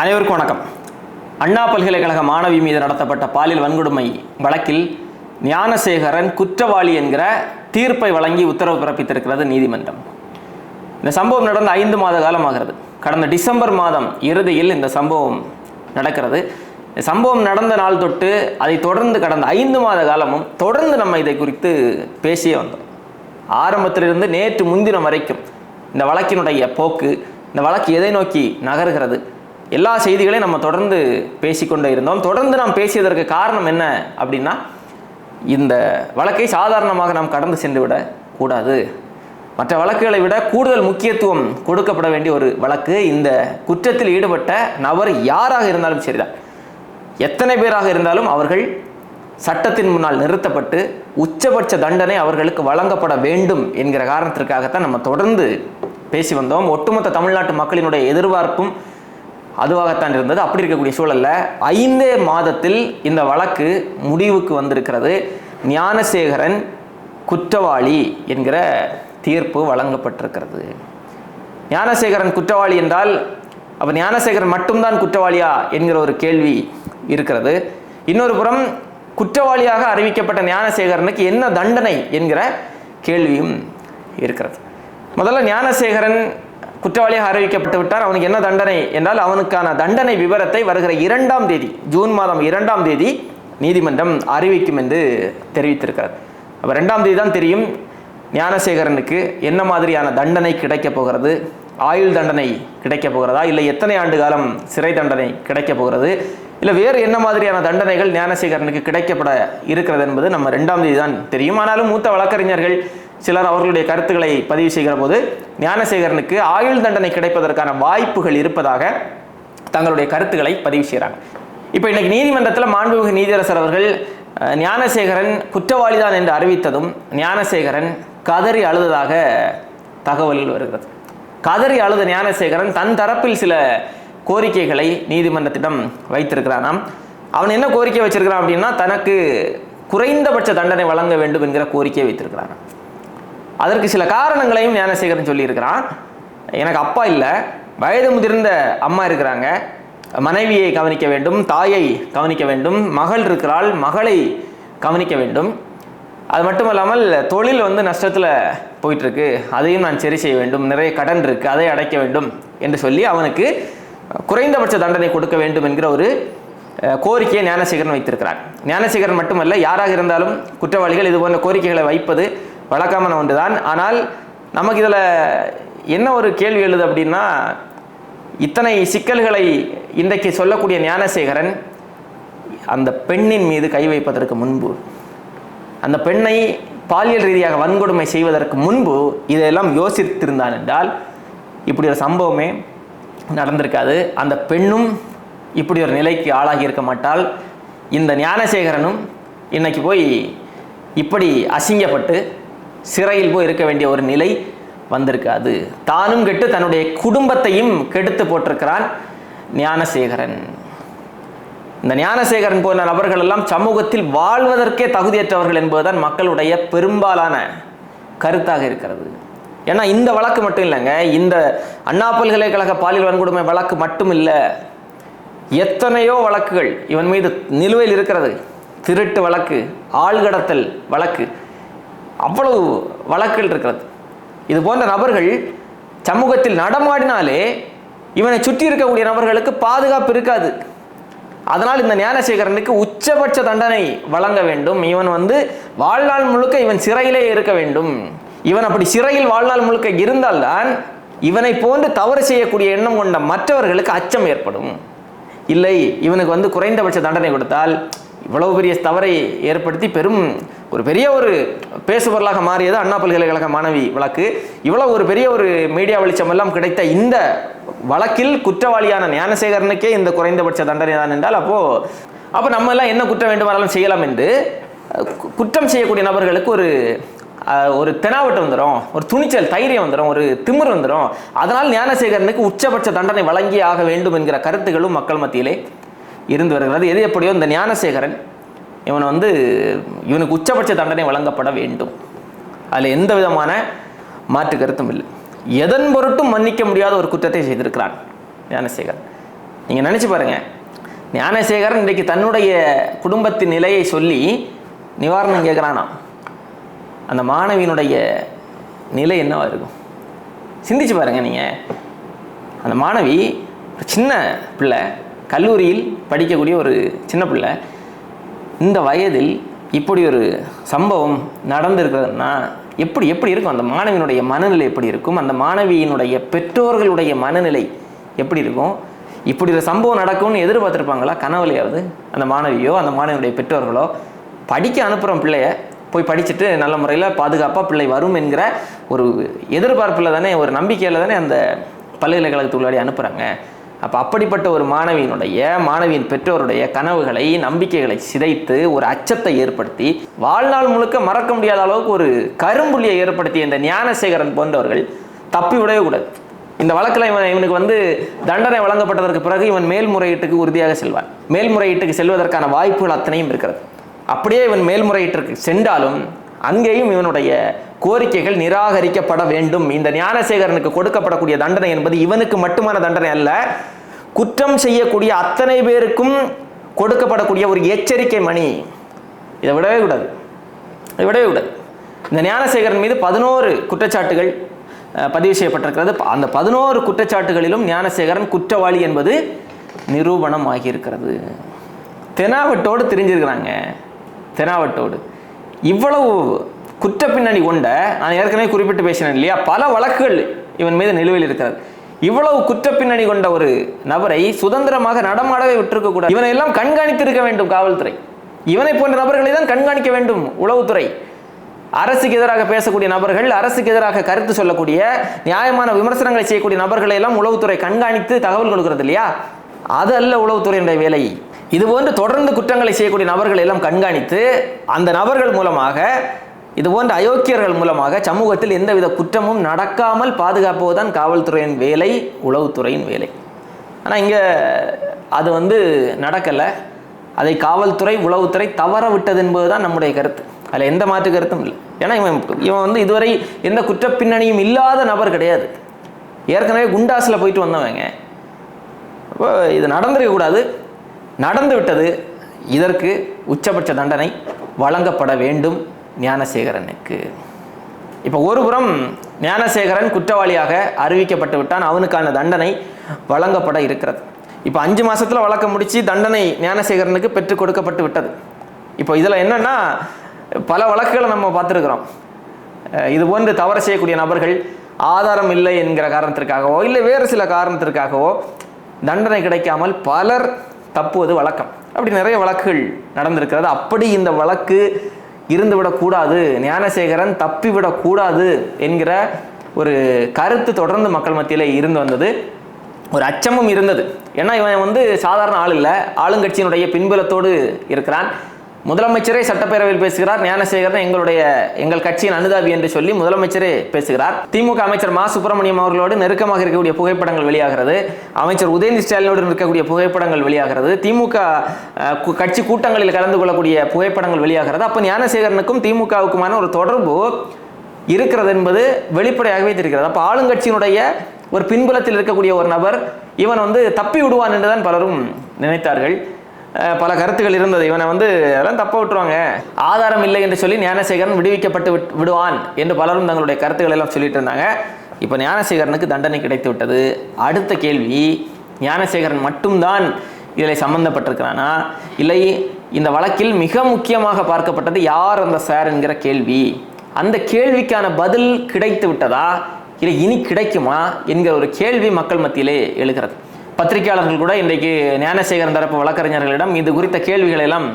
அனைவருக்கும் வணக்கம். அண்ணா பல்கலைக்கழக மாணவி மீது நடத்தப்பட்ட பாலியல் வன்கொடுமை வழக்கில் ஞானசேகரன் குற்றவாளி என்கிற தீர்ப்பை வழங்கி உத்தரவு பிறப்பித்திருக்கிறது நீதிமன்றம். இந்த சம்பவம் நடந்த ஐந்து மாத காலமாகிறது. கடந்த டிசம்பர் மாதம் இறுதியில் இந்த சம்பவம் நடக்கிறது. இந்த சம்பவம் நடந்த நாள் தொட்டு அதை தொடர்ந்து கடந்த ஐந்து மாத காலமும் தொடர்ந்து நம்ம இதை குறித்து பேசியே வந்தோம். ஆரம்பத்திலிருந்து நேற்று முன்தினம் வரைக்கும் இந்த வழக்கினுடைய போக்கு இந்த வழக்கு எதை நோக்கி நகர்கிறது எல்லா செய்திகளையும் நம்ம தொடர்ந்து பேசிக்கொண்டே இருந்தோம். தொடர்ந்து நாம் பேசியதற்கு காரணம் என்ன அப்படின்னா இந்த வழக்கை சாதாரணமாக நாம் கடந்து சென்று விட கூடாது. மற்ற வழக்குகளை விட கூடுதல் முக்கியத்துவம் கொடுக்கப்பட வேண்டிய ஒரு வழக்கு. இந்த குற்றத்தில் ஈடுபட்ட நபர் யாராக இருந்தாலும் சரிதான். எத்தனை பேராக இருந்தாலும் அவர்கள் சட்டத்தின் முன்னால் நிறுத்தப்பட்டு உச்சபட்ச தண்டனை அவர்களுக்கு வழங்கப்பட வேண்டும் என்கிற காரணத்திற்காகத்தான் நம்ம தொடர்ந்து பேசி வந்தோம். ஒட்டுமொத்த தமிழ்நாட்டு மக்களினுடைய எதிர்பார்ப்பும் அதுவாகத்தான் இருந்தது. அப்படி இருக்கக்கூடிய சூழலில் ஐந்தே மாதத்தில் இந்த வழக்கு முடிவுக்கு வந்திருக்கிறது. ஞானசேகரன் குற்றவாளி என்கிற தீர்ப்பு வழங்கப்பட்டிருக்கிறது. ஞானசேகரன் குற்றவாளி என்றால் அப்போ ஞானசேகரன் மட்டும்தான் குற்றவாளியா என்கிற ஒரு கேள்வி இருக்கிறது. இன்னொரு புறம் குற்றவாளியாக அறிவிக்கப்பட்ட ஞானசேகரனுக்கு என்ன தண்டனை என்கிற கேள்வியும் இருக்கிறது. முதல்ல ஞானசேகரன் குற்றவாளியாக அறிவிக்கப்பட்டு விட்டார். அவனுக்கு என்ன தண்டனை என்றால் அவனுக்கான தண்டனை விவரத்தை வருகிற இரண்டாம் தேதி ஜூன் மாதம் இரண்டாம் தேதி நீதிமன்றம் அறிவிக்கும் என்று தெரிவித்திருக்கிறார் அப்போ ரெண்டாம் தேதி தான் தெரியும் ஞானசேகரனுக்கு என்ன மாதிரியான தண்டனை கிடைக்கப் போகிறது ஆயுள் தண்டனை கிடைக்கப் போகிறதா இல்லை எத்தனை ஆண்டு காலம் சிறை தண்டனை கிடைக்கப் போகிறது இல்லை வேறு என்ன மாதிரியான தண்டனைகள் ஞானசேகரனுக்கு கிடைக்கப்பட இருக்கிறது என்பது நம்ம ரெண்டாம் தேதி தான் தெரியும். ஆனாலும் மூத்த வழக்கறிஞர்கள் சிலர் அவர்களுடைய கருத்துக்களை பதிவு செய்கிற போது ஞானசேகரனுக்கு ஆயுள் தண்டனை கிடைப்பதற்கான வாய்ப்புகள் இருப்பதாக தங்களுடைய கருத்துக்களை பதிவு செய்கிறாங்க. இப்போ இன்னைக்கு நீதிமன்றத்தில் மாண்புமிகு நீதியரசர் அவர்கள் ஞானசேகரன் குற்றவாளிதான் என்று அறிவித்ததும் ஞானசேகரன் கதறி அழுததாக தகவல்கள் வருகிறது. கதறி அழுத ஞானசேகரன் தன் தரப்பில் சில கோரிக்கைகளை நீதிமன்றத்திடம் வைத்திருக்கிறானாம். அவன் என்ன கோரிக்கை வச்சிருக்கிறான் அப்படின்னா தனக்கு குறைந்தபட்ச தண்டனை வழங்க வேண்டும் என்கிற கோரிக்கையை வைத்திருக்கிறான் அதற்கு சில காரணங்களையும் ஞானசேகரன் சொல்லியிருக்கிறான். எனக்கு அப்பா இல்லை. வயது முதிர்ந்த அம்மா இருக்கிறாங்க. மனைவியை கவனிக்க வேண்டும். தாயை கவனிக்க வேண்டும். மகள் இருக்கிறாள். மகளை கவனிக்க வேண்டும். அது மட்டும் இல்லாமல் தொழில் வந்து நஷ்டத்தில் போயிட்டுருக்கு. அதையும் நான் சரி செய்ய வேண்டும். நிறைய கடன் இருக்குது அதை அடைக்க வேண்டும் என்று சொல்லி அவனுக்கு குறைந்தபட்ச தண்டனை கொடுக்க வேண்டும் என்கிற ஒரு கோரிக்கையை ஞானசேகரன் வைத்திருக்கிறார் ஞானசேகரன் மட்டுமல்ல யாராக இருந்தாலும் குற்றவாளிகள் இது போன்ற கோரிக்கைகளை வைப்பது வழக்கமான ஒன்று தான் ஆனால் நமக்கு இதில் என்ன ஒரு கேள்வி எழுது அப்படின்னா இத்தனை சிக்கல்களை இன்றைக்கு சொல்லக்கூடிய ஞானசேகரன் அந்த பெண்ணின் மீது கை வைப்பதற்கு முன்பு அந்த பெண்ணை பாலியல் ரீதியாக வன்கொடுமை செய்வதற்கு முன்பு இதையெல்லாம் யோசித்திருந்தான் என்றால் இப்படி ஒரு சம்பவமே நடந்திருக்காது. அந்த பெண்ணும் இப்படி ஒரு நிலைக்கு ஆளாகி இருக்க மாட்டால் இந்த ஞானசேகரனும் இன்னைக்கு போய் இப்படி அசிங்கப்பட்டு சிறையில் போய் இருக்க வேண்டிய ஒரு நிலை வந்திருக்காது. தானும் கெட்டு தன்னுடைய குடும்பத்தையும் கெடுத்து போட்டிருக்கிறான் ஞானசேகரன். இந்த ஞானசேகரன் போன்ற நபர்கள் எல்லாம் சமூகத்தில் வாழ்வதற்கே தகுதியற்றவர்கள் என்பதுதான் மக்களுடைய பெரும்பாலான கருத்தாக இருக்கிறது. ஏன்னா இந்த வழக்கு மட்டும் இல்லைங்க. இந்த அண்ணா பல்கலைக்கழக பாலியல் வன்கொடுமை வழக்கு மட்டும் இல்லை எத்தனையோ வழக்குகள் இவன் மீது நிலுவையில் இருக்கிறது. திருட்டு வழக்கு ஆள்கடத்தல் வழக்கு. அவ்வளவு வழக்குகள் இருக்கிறது. இது போன்ற நபர்கள் சமூகத்தில் நடமாடினாலே இவனை சுற்றி இருக்கக்கூடிய நபர்களுக்கு பாதுகாப்பு இருக்காது. அதனால் இந்த ஞானசேகரனுக்கு உச்சபட்ச தண்டனை வழங்க வேண்டும். இவன் வந்து வாழ்நாள் முழுக்க இவன் சிறையிலே இருக்க வேண்டும். இவன் அப்படி சிறையில் வாழ்நாள் முழுக்க இருந்தால்தான் இவனை போன்று தவறு செய்யக்கூடிய எண்ணம் கொண்ட மற்றவர்களுக்கு அச்சம் ஏற்படும். இல்லை இவனுக்கு வந்து குறைந்தபட்ச தண்டனை கொடுத்தால் இவ்வளவு பெரிய தவறை ஏற்படுத்தி பெரும் ஒரு பெரிய ஒரு பேசுபொருளாக மாறியது அண்ணா பல்கலைக்கழக மாணவி வழக்கு. இவ்வளவு ஒரு பெரிய ஒரு மீடியா வெளிச்சம் எல்லாம் கிடைத்த இந்த வழக்கில் குற்றவாளியான ஞானசேகரனுக்கே இந்த குறைந்தபட்ச தண்டனை தான் என்றால் அப்போ அப்போ நம்ம எல்லாம் என்ன குற்றம் வேண்டுமானாலும் செய்யலாம் என்று குற்றம் செய்யக்கூடிய நபர்களுக்கு ஒரு ஒரு தெனாவட்டு வந்துடும் ஒரு துணிச்சல் தைரியம் வந்துடும் ஒரு திமிர் வந்துடும் அதனால் ஞானசேகரனுக்கு உச்சபட்ச தண்டனை வழங்கி ஆக வேண்டும் என்கிற கருத்துகளும் மக்கள் மத்தியிலே இருந்து வருகிறது எது எப்படியோ இந்த ஞானசேகரன் இவன் வந்து இவனுக்கு உச்சபட்ச தண்டனை வழங்கப்பட வேண்டும். அதில் எந்த விதமான மாற்று கருத்தும் இல்லை. எதன் பொருட்டும் மன்னிக்க முடியாத ஒரு குற்றத்தை செய்திருக்கிறான் ஞானசேகரன். நீங்கள் நினச்சி பாருங்க. ஞானசேகரன் இன்றைக்கு தன்னுடைய குடும்பத்தின் நிலையை சொல்லி நிவாரணம் கேட்குறானா அந்த மாணவியினுடைய நிலை என்னவா இருக்கும்? சிந்திச்சு பாருங்க நீங்கள் அந்த மாணவி ஒரு சின்ன பிள்ளை கல்லூரியில் படிக்கக்கூடிய ஒரு சின்ன பிள்ளை. இந்த வயதில் இப்படி ஒரு சம்பவம் நடந்திருக்கிறதுனா எப்படி எப்படி இருக்கும்? அந்த மாணவியினுடைய மனநிலை எப்படி இருக்கும்? அந்த மாணவியினுடைய பெற்றோர்களுடைய மனநிலை எப்படி இருக்கும்? இப்படி ஒரு சம்பவம் நடக்கும்னு எதிர்பார்த்துருப்பாங்களா? கனவுலையாவது அந்த மாணவியோ அந்த மாணவியுடைய பெற்றோர்களோ? படிக்க அனுப்புகிறோம் பிள்ளைய போய் படிச்சுட்டு நல்ல முறையில் பாதுகாப்பாக பிள்ளை வரும் என்கிற ஒரு எதிர்பார்ப்பில் தானே ஒரு நம்பிக்கையில் தானே அந்த பல்கலைக்கழகத்துள்ளாடி அனுப்புகிறாங்க அப்போ அப்படிப்பட்ட ஒரு மாணவியினுடைய மாணவியின் பெற்றோருடைய கனவுகளை நம்பிக்கைகளை சிதைத்து ஒரு அச்சத்தை ஏற்படுத்தி வாழ்நாள் முழுக்க மறக்க முடியாத அளவுக்கு ஒரு கரும்புள்ளியை ஏற்படுத்திய இந்த ஞானசேகரன் போன்றவர்கள் தப்பி விடவே கூடாது இந்த வழக்கில் இவன் இவனுக்கு வந்து தண்டனை வழங்கப்பட்டதற்கு பிறகு இவன் மேல்முறையீட்டுக்கு உறுதியாக செல்வான். மேல்முறையீட்டுக்கு செல்வதற்கான வாய்ப்புகள் அத்தனையும் இருக்கிறது. அப்படியே இவன் மேல்முறையீட்டிற்கு சென்றாலும் அங்கேயும் இவனுடைய கோரிக்கைகள் நிராகரிக்கப்பட வேண்டும். இந்த ஞானசேகரனுக்கு கொடுக்கப்படக்கூடிய தண்டனை என்பது இவனுக்கு மட்டுமான தண்டனை அல்ல. குற்றம் செய்யக்கூடிய அத்தனை பேருக்கும் கொடுக்கப்படக்கூடிய ஒரு எச்சரிக்கை மணி. இதை விடவே கூடாது. இதை விடவே கூடாது. இந்த ஞானசேகரன் மீது பதினோரு குற்றச்சாட்டுகள் பதிவு செய்யப்பட்டிருக்கிறது. அந்த பதினோரு குற்றச்சாட்டுகளிலும் ஞானசேகரன் குற்றவாளி என்பது நிரூபணம் ஆகியிருக்கிறது தெனாவட்டோடு தெரிஞ்சிருக்கிறாங்க. தெனாவட்டோடு. இவ்வளவு குற்ற பின்னணி கொண்ட நான் ஏற்கனவே குறிப்பிட்டு பேசினேன் இல்லையா பல வழக்குகள் இவன் மீது நிலுவையில் இருக்கிறது. இவ்வளவு குற்ற பின்னணி கொண்ட ஒரு நபரை சுதந்திரமாக நடமாடவே விட்டிருக்க கூடாது இவனை எல்லாம் கண்காணித்திருக்க வேண்டும் காவல்துறை. இவனை போன்ற நபர்களை தான் கண்காணிக்க வேண்டும் உளவுத்துறை. அரசுக்கு எதிராக பேசக்கூடிய நபர்கள் அரசுக்கு எதிராக கருத்து சொல்லக்கூடிய நியாயமான விமர்சனங்களை செய்யக்கூடிய நபர்களை எல்லாம் உளவுத்துறை கண்காணித்து தகவல் கொடுக்கிறது இல்லையா? அது அல்ல உளவுத்துறையினுடைய வேலை. இதுபோன்று தொடர்ந்து குற்றங்களை செய்யக்கூடிய நபர்களை எல்லாம் கண்காணித்து அந்த நபர்கள் மூலமாக இது போன்ற அயோக்கியர்கள் மூலமாக சமூகத்தில் எந்தவித குற்றமும் நடக்காமல் பாதுகாப்பதுதான் காவல்துறையின் வேலை உளவுத்துறையின் வேலை. ஆனால் இங்கே அது வந்து நடக்கலை. அதை காவல்துறை உளவுத்துறை தவற விட்டது என்பதுதான் நம்முடைய கருத்து. அதில் எந்த மாற்று கருத்தும் இல்லை. ஏன்னா இவன் இவன் வந்து இதுவரை எந்த குற்ற பின்னணியும் இல்லாத நபர் கிடையாது. ஏற்கனவே குண்டாஸில் போயிட்டு வந்தவங்க அப்போ இது நடந்திருக்கக்கூடாது. நடந்துவிட்டது. இதற்கு உச்சபட்ச தண்டனை வழங்கப்பட வேண்டும் ஞானசேகரனுக்கு. இப்போ ஒருபுறம் ஞானசேகரன் குற்றவாளியாக அறிவிக்கப்பட்டு விட்டான். அவனுக்கான தண்டனை வழங்கப்பட இருக்கிறது. இப்போ அஞ்சு மாதத்தில் வழக்க முடித்து தண்டனை ஞானசேகரனுக்கு பெற்றுக் கொடுக்கப்பட்டு விட்டது. இப்போ இதில் என்னென்னா பல வழக்குகளை நம்ம பார்த்துருக்குறோம். இது போன்று தவறு செய்யக்கூடிய நபர்கள் ஆதாரம் இல்லை என்கிற காரணத்திற்காகவோ இல்லை வேறு சில காரணத்திற்காகவோ தண்டனை கிடைக்காமல் பலர் தப்புவது வழக்கம். அப்படி நிறைய வழக்குகள் நடந்திருக்கிறது. அப்படி இந்த வழக்கு இருந்துவிடக்கூடாது ஞானசேகரன் தப்பிவிடக்கூடாது என்கிற ஒரு கருத்து தொடர்ந்து மக்கள் மத்தியில் இருந்து வந்தது. ஒரு அச்சமும் இருந்தது. ஏன்னா இவன் வந்து சாதாரண ஆள் இல்லை. ஆளுங்கட்சியினுடைய பின்புலத்தோடு இருக்கிறான். முதலமைச்சரே சட்டப்பேரவையில் பேசுகிறார் ஞானசேகரன் எங்களுடைய எங்கள் கட்சியின் அனுதாபி என்று சொல்லி முதலமைச்சரே பேசுகிறார். திமுக அமைச்சர் மா. சுப்பிரமணியம் அவர்களோடு நெருக்கமாக இருக்கக்கூடிய புகைப்படங்கள் வெளியாகிறது. அமைச்சர் உதயநிதி ஸ்டாலினோடு இருக்கக்கூடிய புகைப்படங்கள் வெளியாகிறது. திமுக கட்சி கூட்டங்களில் கலந்து கொள்ளக்கூடிய புகைப்படங்கள் வெளியாகிறது. அப்போ ஞானசேகரனுக்கும் திமுகவுக்குமான ஒரு தொடர்பு இருக்கிறது என்பது வெளிப்படையாகவே தெரிகிறது. அப்போ ஆளுங்கட்சியினுடைய ஒரு பின்புலத்தில் இருக்கக்கூடிய ஒரு நபர் இவன் வந்து தப்பி விடுவான் என்றுதான் பலரும் நினைத்தார்கள். பல கருத்துக்கள் இருந்தது. இவனை வந்து அதெல்லாம் தப்ப விட்டுருவாங்க. ஆதாரம் இல்லை என்று சொல்லி ஞானசேகரன் விடுவிக்கப்பட்டு விடுவான் என்று பலரும் தங்களுடைய கருத்துக்கள் எல்லாம் சொல்லிட்டு இருந்தாங்க. இப்போ ஞானசேகரனுக்கு தண்டனை கிடைத்து விட்டது. அடுத்த கேள்வி ஞானசேகரன் மட்டும்தான் இதில் சம்மந்தப்பட்டிருக்கிறானா இல்லை இந்த வழக்கில் மிக முக்கியமாக பார்க்கப்பட்டது யார் அந்த சார் என்கிற கேள்வி. அந்த கேள்விக்கான பதில் கிடைத்து விட்டதா? இல்லை இனி கிடைக்குமா? என்கிற ஒரு கேள்வி மக்கள் மத்தியிலே எழுகிறது. பத்திரிகையாளர்கள் கூட இன்றைக்கு ஞானசேகரன் தரப்பு வழக்கறிஞர்களிடம் இது குறித்த கேள்விகளை எல்லாம்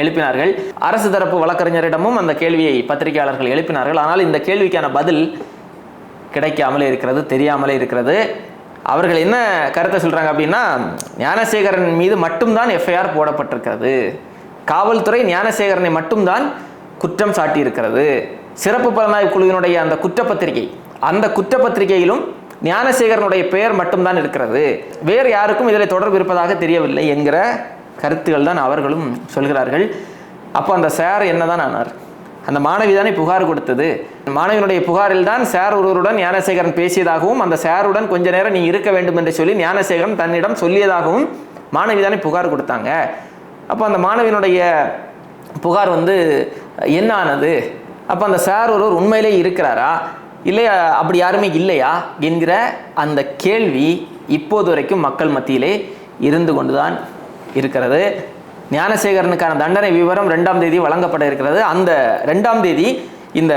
எழுப்பினார்கள். அரசு தரப்பு வழக்கறிஞரிடமும் அந்த கேள்வியை பத்திரிகையாளர்கள் எழுப்பினார்கள். ஆனால் இந்த கேள்விக்கான பதில் கிடைக்காமலே இருக்கிறது தெரியாமலே இருக்கிறது. அவர்கள் என்ன கருத்தை சொல்றாங்க அப்படின்னா ஞானசேகரன் மீது மட்டும்தான் எஃப்ஐஆர் போடப்பட்டிருக்கிறது. காவல்துறை ஞானசேகரனை மட்டும்தான் குற்றம் சாட்டியிருக்கிறது. சிறப்பு புலனாய்வு குழுவினுடைய அந்த குற்றப்பத்திரிகை அந்த குற்றப்பத்திரிகையிலும் ஞானசேகரனுடைய பெயர் மட்டும்தான் இருக்கிறது. வேறு யாருக்கும் இதில் தொடர்பு இருப்பதாக தெரியவில்லை என்கிற கருத்துகள் தான் அவர்களும் சொல்கிறார்கள். அப்போ அந்த சார் என்னதான் ஆனார்? அந்த மாணவி தானே புகார் கொடுத்தது. மாணவியினுடைய புகாரில் தான் சார் ஒருவருடன் ஞானசேகரன் பேசியதாகவும் அந்த சாருடன் கொஞ்ச நேரம் நீ இருக்க வேண்டும் என்று சொல்லி ஞானசேகரன் தன்னிடம் சொல்லியதாகவும் மாணவி தானே புகார் கொடுத்தாங்க. அப்போ அந்த மாணவியினுடைய புகார் வந்து என்ன ஆனது? அப்போ அந்த சார் ஒருவர் உண்மையிலே இருக்கிறாரா? இல்லையா? அப்படி யாருமே இல்லையா? என்கிற அந்த கேள்வி இப்போது வரைக்கும் மக்கள் மத்தியிலே இருந்து கொண்டுதான் இருக்கிறது. ஞானசேகரனுக்கான தண்டனை விவரம் ரெண்டாம் தேதி வழங்கப்பட இருக்கிறது. அந்த ரெண்டாம் தேதி இந்த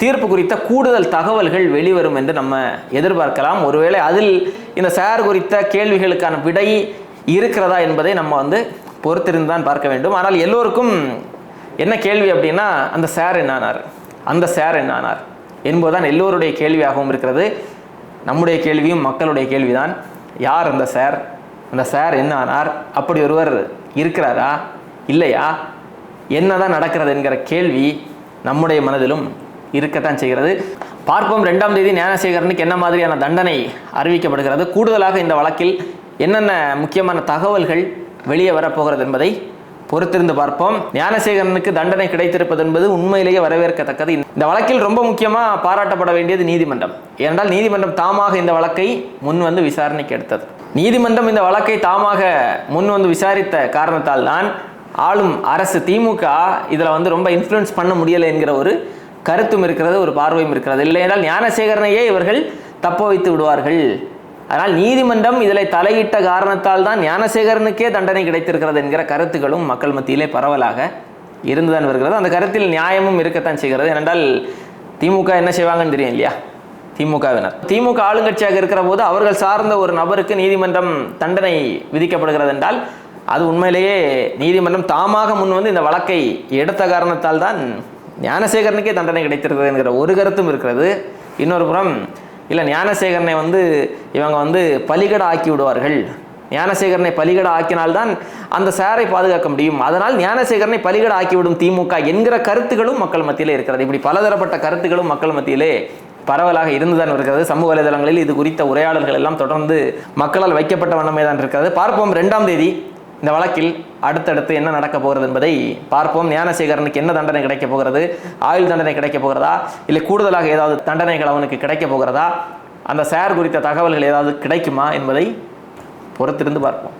தீர்ப்பு குறித்த கூடுதல் தகவல்கள் வெளிவரும் என்று நம்ம எதிர்பார்க்கலாம். ஒருவேளை அதில் இந்த சார் குறித்த கேள்விகளுக்கான விடை இருக்கிறதா என்பதை நம்ம வந்து பொறுத்திருந்து தான் பார்க்க வேண்டும். ஆனால் எல்லோருக்கும் என்ன கேள்வி அப்படின்னா அந்த சார் என்ன ஆனார் அந்த சார் என்ன ஆனார் என்பதுதான் எல்லோருடைய கேள்வியாகவும் இருக்கிறது. நம்முடைய கேள்வியும் மக்களுடைய கேள்விதான். யார் அந்த சார்? அந்த சார் என்ன ஆனார்? அப்படி ஒருவர் இருக்கிறாரா? இல்லையா? என்னதான் நடக்கிறது என்கிற கேள்வி நம்முடைய மனதிலும் இருக்கத்தான் செய்கிறது. பார்ப்போம் ரெண்டாம் தேதி ஞானசேகரனுக்கு என்ன மாதிரியான தண்டனை அறிவிக்கப்படுகிறது? கூடுதலாக இந்த வழக்கில் என்னென்ன முக்கியமான தகவல்கள் வெளியே வரப்போகிறது என்பதை பொறுத்திருந்து பார்ப்போம். ஞானசேகரனுக்கு தண்டனை கிடைத்திருப்பது என்பது உண்மையிலேயே வரவேற்கத்தக்கது. இந்த வழக்கில் ரொம்ப முக்கியமாக பாராட்டப்பட வேண்டியது நீதிமன்றம். ஏனென்றால் நீதிமன்றம் தாமாக இந்த வழக்கை முன் வந்து விசாரணைக்கு எடுத்தது. நீதிமன்றம் இந்த வழக்கை தாமாக முன் வந்து விசாரித்த காரணத்தால் தான் ஆளும் அரசு திமுக இதில் வந்து ரொம்ப இன்ஃப்ளூயன்ஸ் பண்ண முடியலை என்கிற ஒரு கருத்தும் இருக்கிறது ஒரு பார்வையும் இருக்கிறது. இல்லை என்றால் ஞானசேகரனையே இவர்கள் தப்ப வைத்து விடுவார்கள். அதனால் நீதிமன்றம் இதில் தலையிட்ட காரணத்தால் தான் ஞானசேகரனுக்கே தண்டனை கிடைத்திருக்கிறது என்கிற கருத்துக்களும் மக்கள் மத்தியிலே பரவலாக இருந்துதான் வருகிறது. அந்த கருத்தில் நியாயமும் இருக்கத்தான் செய்கிறது. ஏனென்றால் திமுக என்ன செய்வாங்கன்னு தெரியும் இல்லையா? திமுகவினர். திமுக ஆளுங்கட்சியாக இருக்கிற போது அவர்கள் சார்ந்த ஒரு நபருக்கு நீதிமன்றம் தண்டனை விதிக்கப்படுகிறது என்றால் அது உண்மையிலேயே நீதிமன்றம் தாமாக முன் வந்து இந்த வழக்கை எடுத்த காரணத்தால் தான் ஞானசேகரனுக்கே தண்டனை கிடைத்திருக்கிறது என்கிற ஒரு கருத்தும் இருக்கிறது. இன்னொரு புறம் இல்லை ஞானசேகரனை வந்து இவங்க வந்து பலிகடை ஆக்கி விடுவார்கள் ஞானசேகரனை பலிகட ஆக்கினால்தான் அந்த சாரை பாதுகாக்க முடியும். அதனால் ஞானசேகரனை பலிகட ஆக்கிவிடும் திமுக என்கிற கருத்துகளும் மக்கள் மத்தியிலே இருக்கிறது. இப்படி பலதரப்பட்ட கருத்துகளும் மக்கள் மத்தியிலே பரவலாக இருந்துதான் இருக்கிறது. சமூக வலைதளங்களில் இது குறித்த உரையாடல்கள் எல்லாம் தொடர்ந்து மக்களால் வைக்கப்பட்ட வண்ணமே தான் இருக்கிறது. பார்ப்போம் ரெண்டாம் தேதி. இந்த வழக்கில் அடுத்தடுத்து என்ன நடக்க போகிறது என்பதை பார்ப்போம். ஞானசேகரனுக்கு என்ன தண்டனை கிடைக்க போகிறது? ஆயுள் தண்டனை கிடைக்க போகிறதா? இல்லை கூடுதலாக ஏதாவது தண்டனைகள் அவனுக்கு கிடைக்க போகிறதா? அந்த சார் குறித்த தகவல்கள் ஏதாவது கிடைக்குமா என்பதை பொறுத்திருந்து பார்ப்போம்.